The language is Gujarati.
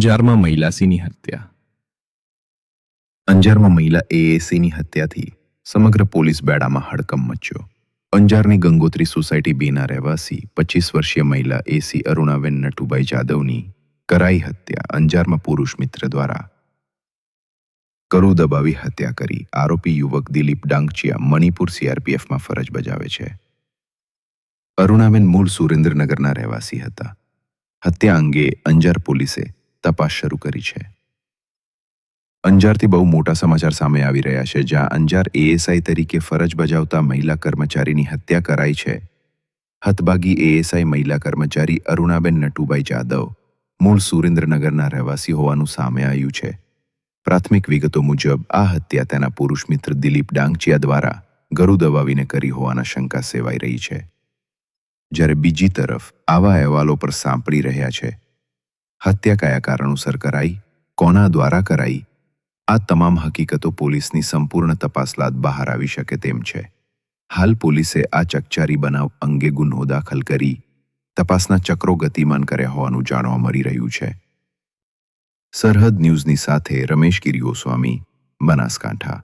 અંજારમાં મહિલાસીની હત્યા. અંજારમાં મહિલા એએસીની હત્યાથી સમગ્ર પોલીસ બેડામાં હડકંપ મચ્યો. અંજારની ગંગોત્રી સોસાયટી બેના રહેવાસી, પચીસ વર્ષીય મહિલા એસી અરુણાબેન નટુભાઈ જાદવની કરાઈ હત્યા અંજારમાં પુરુષ મિત્ર દ્વારા કરુ દબાવી હત્યા કરી આરોપી યુવક દિલીપ ડાંગચિયા મણિપુર સીઆરપીએફમાં ફરજ બજાવે છે. અરુણાબેન મૂળ સુરેન્દ્રનગરના રહેવાસી હતા. હત્યા અંગે અંજાર પોલીસે તપાસ શરૂ કરી છે. અંજારથી બહુ મોટા સમાચાર સામે આવી રહ્યા છે, જ્યાં અંજાર એએસઆઈ તરીકે ફરજ બજાવતા મહિલા કર્મચારીની હત્યા કરાઈ છે. હતભાગી એએસઆઈ મહિલા કર્મચારી અરુણાબેન નટુભાઈ જાદવ, મૂળ સુરેન્દ્રનગરના રહેવાસી હોવાનું સામે આવ્યું છે. પ્રાથમિક વિગતો મુજબ, આ હત્યા તેના પુરુષ મિત્ર દિલીપ ડાંગચિયા દ્વારા ગરુ દબાવીને કરી હોવાના શંકા સેવાઈ રહી છે. જ્યારે બીજી તરફ આવા અહેવાલો પર સાંપડી રહ્યા છે હત્યા કયા કારણોસર કરાઈ, કોના દ્વારા કરાઈ? આ તમામ હકીકતો પોલીસની સંપૂર્ણ તપાસ લાદ બહાર આવી શકે તેમ છે. હાલ પોલીસે આ ચકચારી બનાવ અંગે ગુન્હો દાખલ કરી, તપાસના ચક્રો ગતિમાન કર્યા હોવાનું જાણવા મળી રહ્યું છે. સરહદ ન્યૂઝની સાથે રમેશ ગિરી ગોસ્વામી બનાસકાંઠા.